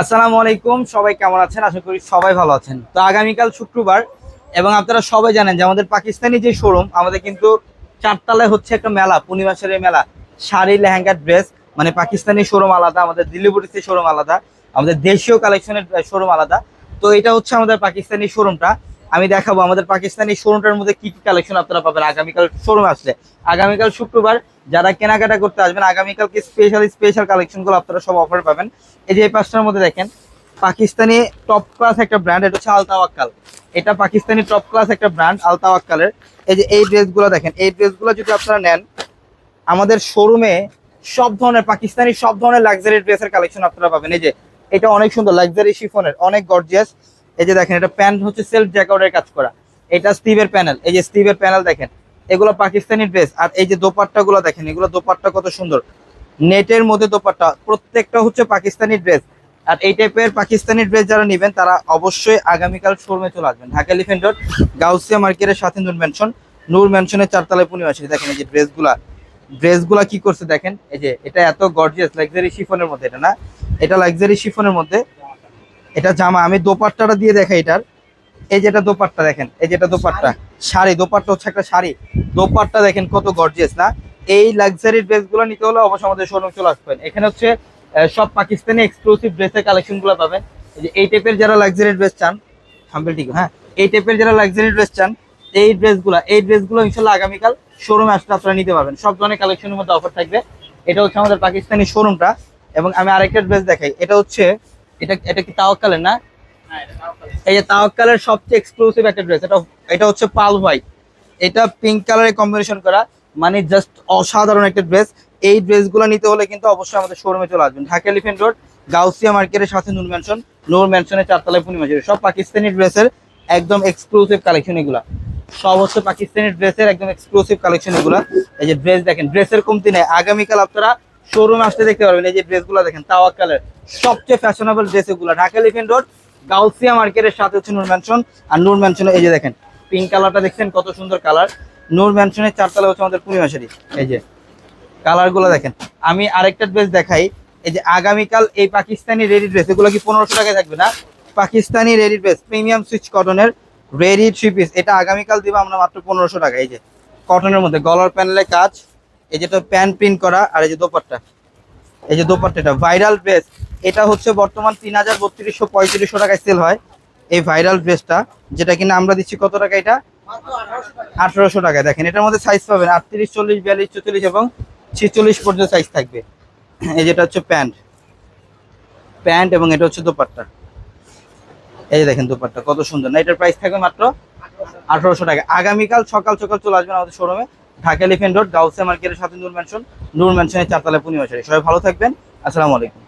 আসসালামু আলাইকুম, সবাই কেমন আছেন? আশা করি সবাই ভালো আছেন। তো আগামীকাল শুক্রবার এবং আপনারা সবাই জানেন যে আমাদের পাকিস্তানি যে শোরুম আমাদের কিন্তু চারতলায় হচ্ছে একটা মেলা, পূর্ণিমাসের মেলা। শাড়ি, লেহেঙ্গা ড্রেস মানে পাকিস্তানি শোরুম আলাদা, আমাদের দিল্লিপুরিতে শোরুম আলাদা, আমাদের দেশীয় কালেকশনের শোরুম আলাদা। তো এটা হচ্ছে আমাদের পাকিস্তানি শোরুমটা আমি দেখাবো আমাদের পাকিস্তানি শোরুমটার মধ্যে কি কি কালেকশন আপনারা পাবেন। আগামীকাল শোরুমে আসলে। আগামীকাল শুক্রবার যারা কেনাকাটা করতে আসবেন, আগামীকালকে স্পেশাল স্পেশাল কালেকশনগুলো আপনারা সব অফার পাবেন। এই যে এই পাঁচটার মধ্যে দেখেন, পাকিস্তানি টপ ক্লাস একটা ব্র্যান্ড এটা হচ্ছে আলতাওয়াক্কাল এটা পাকিস্তানি টপ ক্লাস একটা ব্র্যান্ড আলতাওয়াক্কালের এই যে এই ড্রেসগুলো দেখেন, এই ড্রেসগুলো যদি আপনারা নেন, আমাদের শোরুমে সব ধরনের, পাকিস্তানি সব ধরনের লাক্সারি ড্রেসের কালেকশন আপনারা পাবেন। এই যে, এটা অনেক সুন্দর লাক্সারি শিফনের অনেক গর্জিয়াস এই যে দেখেন, এটা প্যান্ট হচ্ছে সেলফ জ্যাকেটের কাজ করা। এটা স্টিভের প্যানেল এই যে স্টিভের প্যানেল দেখেন, এগুলো পাকিস্তানি ড্রেস আর এই যে দোপাট্টা গুলো দেখেন, এগুলো দোপাট্টা কত সুন্দর। নেটের মধ্যে দোপাট্টা, প্রত্যেকটা হচ্ছে পাকিস্তানি ড্রেস আর এই টাইপের পাকিস্তানি ড্রেস যারা নেবেন, তারা অবশ্যই আগামীকাল শোরুমে চলে আসবেন। ঢাকা এলিফেন্ট রোড গাউসিয়া মার্কেটের সাথে নূর ম্যানশন নূর ম্যানশনের চারতলায় পূর্ণিমাসী দেখেন এই যে ড্রেসগুলা ড্রেসগুলা কি করছে দেখেন? এই যে, এটা এত গর্জিয়াস লাক্সারি শিফনের মধ্যে, এটা না? এটা লাক্সারি শিফনের মধ্যে এটা জামা, আমি দোপাট্টাটা দিয়ে দেখাই এটার। এই যেটা দোপাট্টা দেখেন, এই যেটা দোপাট্টা। শাড়ি, দোপাট্টা হচ্ছে একটা শাড়ি। দোপাট্টা দেখেন কত গর্জিয়াস না? এই লাক্সারি ড্রেসগুলো নিতে হলে অবশ্যই আমাদের শোরুম চলে আসবেন। এখানে হচ্ছে সব পাকিস্তানি এক্সক্লুসিভ ড্রেসের কালেকশনগুলো পাবেন। এই টাইপের যারা লাক্সারি ড্রেস চান হাম্বেল ঠিক হ্যাঁ? এই টাইপের যারা লাক্সারি ড্রেস চান, এই ড্রেসগুলো এই ড্রেসগুলো ইনশাল্লাহ আগামীকাল শোরুমে আসলে আপনারা নিতে পারবেন। সব ধরনের কালেকশনের মধ্যে অফার থাকবে। এটা হচ্ছে আমাদের পাকিস্তানি শোরুমটা এবং আমি আরেকটা ড্রেস দেখাই। এটা হচ্ছে এটা এটা কি তাওয়াক্কালের না? এই যে তাওয়াক্কালের সবচেয়ে এক্সক্লুসিভ একটা ড্রেস এটা এটা হচ্ছে পাল হোয়াইট। এটা পিঙ্ক কালারে কম্বিনেশন করা মানে জাস্ট অসাধারণ একটা ড্রেস এই ড্রেসগুলো নিতে হলে কিন্তু অবশ্যই আমাদের শোরুমে চলে আসবেন। ঢাকা এলিফেন্ট রোড গাউসিয়া মার্কেটের সাথে নূর ম্যানশন নূর ম্যানশনের চারতলায় পূর্ণিমা জুড়ে। সব পাকিস্তানি ড্রেসের একদম এক্সক্লুসিভ কালেকশন এগুলা। সব হচ্ছে পাকিস্তানি ড্রেসের একদম এক্সক্লুসিভ কালেকশন এগুলা। এই যে ড্রেস দেখেন ড্রেসের কমতি নেই। আগামীকাল আপনারা শোরুমে আসতে দেখতে পারবেন, এই যে ড্রেসগুলো দেখেন তাওয়াক্কালের সবচেয়ে ফ্যাশনেবল ড্রেস এগুলো ঢাকা এলিফেন্ট রোড, গাউসিয়া মার্কেটের সাথে হচ্ছে নূর ম্যানশন আর নূর ম্যানশনে এই যে দেখেন পিঙ্ক কালারটা দেখছেন, কত সুন্দর কালার নূর ম্যানশনের চারতলা হচ্ছে আমাদের পূর্ণিমাশারি এই যে। কালারগুলো দেখেন, আমি আরেকটা ড্রেস দেখাই, এই যে আগামীকাল এই পাকিস্তানি রেডি ড্রেস এগুলো কি পনেরোশো টাকায় থাকবে না? Pakistani ready dress premium Swiss কটনের রেডি থ্রি পিস এটা আগামীকাল দিব আমরা মাত্র পনেরোশো টাকা এই যে। কটনের মধ্যে, গলার প্যানেলে কাজ এই যে যেটা প্যান প্রিন্ট করা আর এই যে দোপাট্টা। এই যে দোপাট্টা এটা ভাইরাল ড্রেস এটা হচ্ছে বর্তমান তিন হাজার বত্রিশশো পঁয়ত্রিশশো টাকায় সেল হয় এই ভাইরাল ড্রেসটা যেটা কিনা আমরা দিচ্ছি কত টাকা এটা? আঠারোশো টাকায়। দেখেন, এটার মধ্যে সাইজ পাবেন আটত্রিশ, চল্লিশ, বিয়াল্লিশ চল্লিশ এবং ছেচল্লিশ পর্যন্ত সাইজ থাকবে। এই যেটা হচ্ছে প্যান্ট। প্যান্ট এবং এটা হচ্ছে দোপাট্টা। এই যে দেখেন দোপাট্টা, কত সুন্দর। না, এটার প্রাইস থাকবে মাত্র আঠারোশো টাকা। আগামীকাল সকাল সকাল চলে আসবেন আমাদের শোরুমে ঢাকা এলিফেন্ট রোড গাউসে মার্কেটের সাথে নূর ম্যানশন, নূর ম্যানশনের চারতলা পূর্ণিমা সবাই ভালো থাকবেন। আসসালামু আলাইকুম।